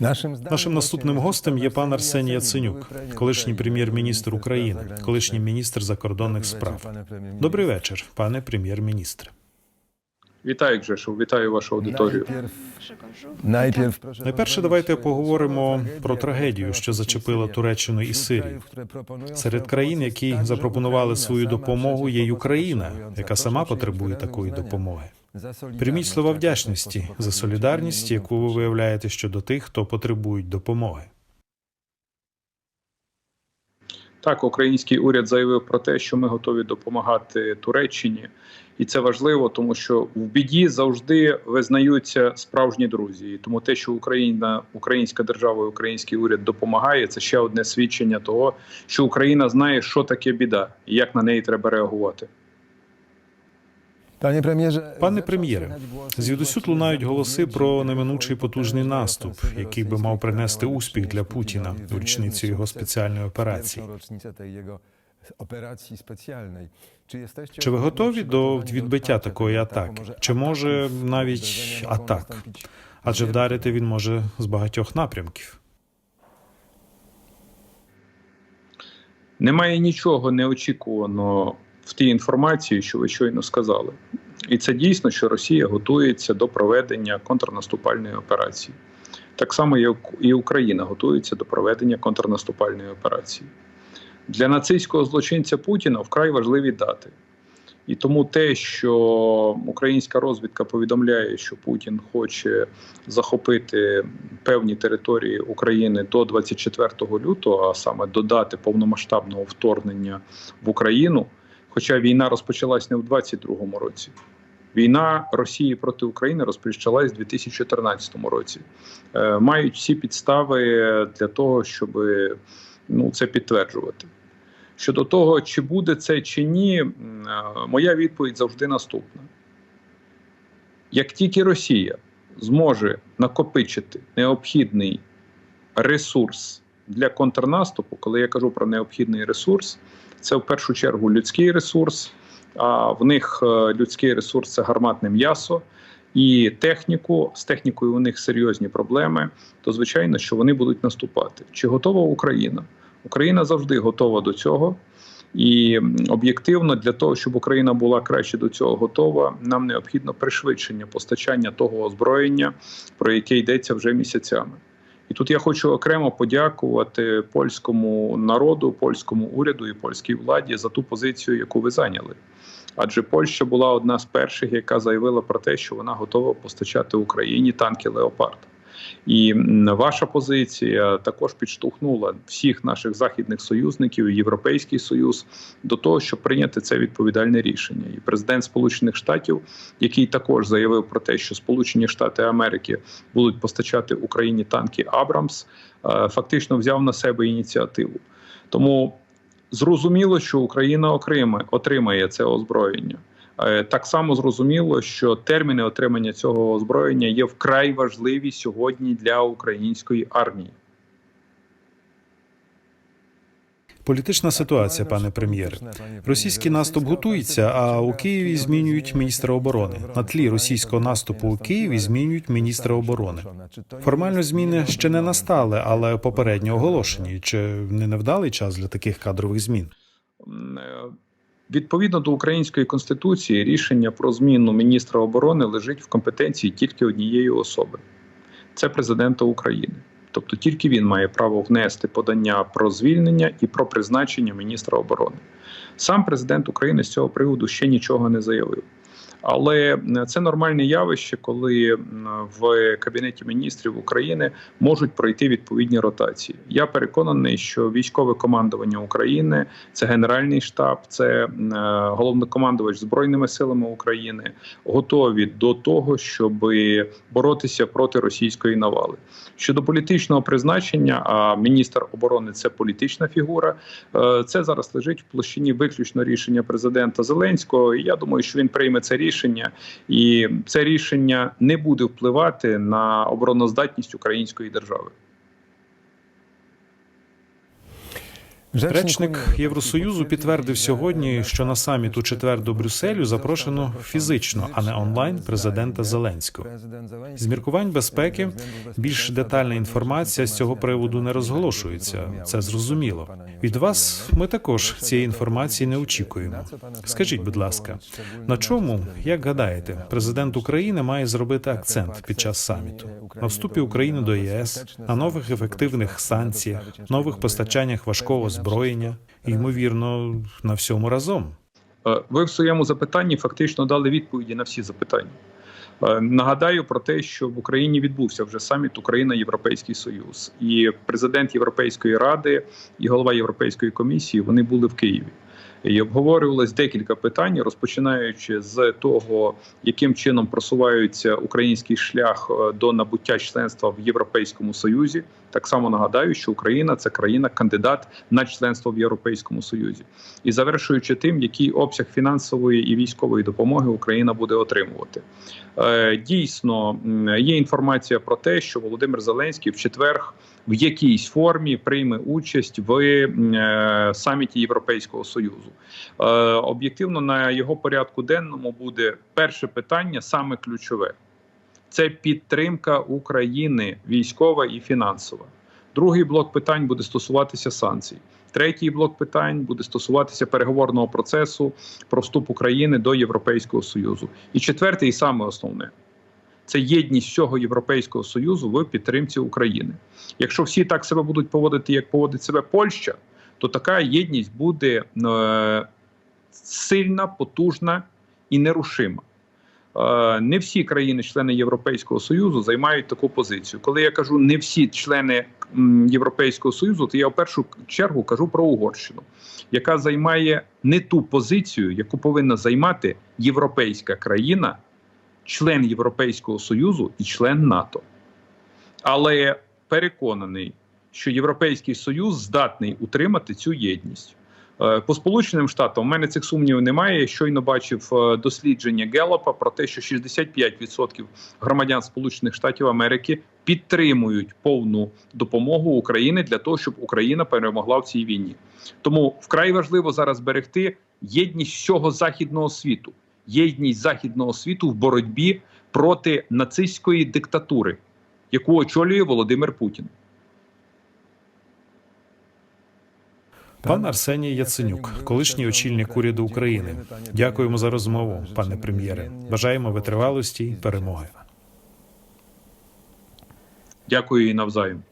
Нашим наступним гостем є пан Арсеній Яценюк, колишній прем'єр-міністр України, колишній міністр закордонних справ. Добрий вечір, пане прем'єр-міністре. Вітаю, Гжешу, вітаю вашу аудиторію. Найперше, давайте поговоримо про трагедію, що зачепила Туреччину і Сирію. Серед країн, які запропонували свою допомогу, є й Україна, яка сама потребує такої допомоги. Прийміть слова вдячності за солідарність, яку ви виявляєте щодо тих, хто потребують допомоги. Так, український уряд заявив про те, що ми готові допомагати Туреччині, і це важливо, тому що в біді завжди визнаються справжні друзі. І тому те, що Україна, українська держава, і український уряд допомагає, це ще одне свідчення того, що Україна знає, що таке біда і як на неї треба реагувати. Panie premierze, Пане прем'єре, звідусюд лунають голоси про неминучий потужний наступ, який би мав принести успіх для Путіна у річницю його спеціальної операції. операції спеціальної. Чи, Чи ви готові до відбиття такої атаки? Чи може навіть атак? Адже вдарити він може з багатьох напрямків. Немає нічого неочікуваного в тій інформації, що ви щойно сказали. І це дійсно, що Росія готується до проведення контрнаступальної операції. Так само, як і Україна готується до проведення контрнаступальної операції. Для нацистського злочинця Путіна вкрай важливі дати. І тому те, що українська розвідка повідомляє, що Путін хоче захопити певні території України до 24 лютого, а саме до дати повномасштабного вторгнення в Україну. Хоча війна розпочалась не в 22-му році. Війна Росії проти України розпочалась в 2014 році. Е, мають всі підстави для того, щоб ну, це підтверджувати. Щодо того, чи буде це чи ні, е, моя відповідь завжди наступна: як тільки Росія зможе накопичити необхідний ресурс для контрнаступу, коли я кажу про необхідний ресурс, це в першу чергу людський ресурс. А в них е, людський ресурс це гарматне м'ясо і техніку. З технікою у них серйозні проблеми. То звичайно, що вони будуть наступати. Чи готова Україна? Україна завжди готова до цього. І об'єктивно для того, щоб Україна була краще до цього готова, нам необхідно пришвидшення постачання того озброєння, про яке йдеться вже місяцями. І тут я хочу окремо подякувати польському народу, польському уряду і польській владі за ту позицію, яку ви зайняли. Адже Польща була одна з перших, яка заявила про те, що вона готова постачати Україні танки Леопард. І ваша позиція також підштовхнула всіх наших західних союзників, Європейський Союз до того, щоб прийняти це відповідальне рішення. І президент Сполучених Штатів, який також заявив про те, що Сполучені Штати Америки будуть постачати Україні танки Абрамс, е, фактично взяв на себе ініціативу. Тому зрозуміло, що Україна окремо отримає це озброєння. Е, Так само зрозуміло, що терміни отримання цього озброєння є вкрай важливі сьогодні для української армії. Політична ситуація, пане прем'єре. Російський наступ готується, а у Києві змінюють міністра оборони. На тлі російського наступу у Києві змінюють міністра оборони. Формально зміни ще не настали, але попередньо оголошені. Чи не невдалий час для таких кадрових змін? Відповідно до української конституції, рішення про зміну міністра оборони лежить в компетенції тільки однієї особи це президента України. Тобто тільки він має право внести подання про звільнення і про призначення міністра оборони. Сам президент України з цього приводу ще нічого не заявив. Але е, це нормальне явище, коли в кабінеті міністрів України можуть пройти відповідні ротації. Я переконаний, що військове командування України, це Генеральний штаб, це е, головнокомандувач збройними силами України, готові до того, щоб боротися проти російської навали. Щодо політичного призначення, а міністр оборони це політична фігура. е, Це зараз лежить в площині виключно рішення президента Зеленського. І я думаю, що він прийме це рішення, і це рішення не буде впливати на обороноздатність української держави. Речник Євросоюзу підтвердив сьогодні, що на саміт у четвер до Брюсселю запрошено фізично, а не онлайн президента Зеленського. З міркувань безпеки більш детальна інформація з цього приводу не розголошується. Це зрозуміло. Від вас ми також цієї інформації не очікуємо. Скажіть, будь ласка, на чому, як гадаєте, президент України має зробити акцент під час саміту? На вступі України до ЄС, на нових ефективних санкціях, нових постачаннях важкого озброєння і, ймовірно, на всьому разом. Е, Ви в своєму запитанні фактично дали відповіді на всі запитання. Е, Нагадаю про те, що в Україні відбувся вже саміт Україна Європейський Союз, і президент Європейської ради і голова Європейської комісії вони були в Києві. І обговорювалось декілька питань, розпочинаючи з того, яким чином просувається український шлях е, до набуття членства в Європейському Союзі. Так само нагадаю, що Україна це країна-кандидат на членство в Європейському Союзі, і завершуючи тим, який обсяг фінансової і військової допомоги Україна буде отримувати. Е, Дійсно, є інформація про те, що Володимир Зеленський в четвер в якійсь формі прийме участь в е, саміті Європейського Союзу. Е, Об'єктивно на його порядку денному буде перше питання, саме ключове це підтримка України військова і фінансова. Другий блок питань буде стосуватися санкцій. Третій блок питань буде стосуватися переговорного процесу про вступ України до Європейського Союзу. І четверте, і саме основне це єдність всього Європейського Союзу в підтримці України. Якщо всі так себе будуть поводити, як поводить себе Польща, то така єдність буде е, сильна, потужна і нерушима. Е, Не всі країни-члени Європейського союзу займають таку позицію. Коли я кажу не всі члени Європейського союзу, то я в першу чергу кажу про Угорщину, яка займає не ту позицію, яку повинна займати європейська країна, член Європейського союзу і член НАТО. Але переконаний, що Європейський Союз здатний утримати цю єдність. Е, По Сполученим Штатам у мене цих сумнівів немає. Я щойно бачив е, дослідження Гелопа про те, що 65% громадян Сполучених Штатів Америки підтримують повну допомогу України для того, щоб Україна перемогла в цій війні. Тому вкрай важливо зараз берегти єдність всього західного світу, єдність західного світу в боротьбі проти нацистської диктатури, яку очолює Володимир Путін. Пан Арсеній Яценюк, колишній очільник уряду України. Дякуємо за розмову, пане прем'єре. Бажаємо витривалості й перемоги. Дякую і навзаєм.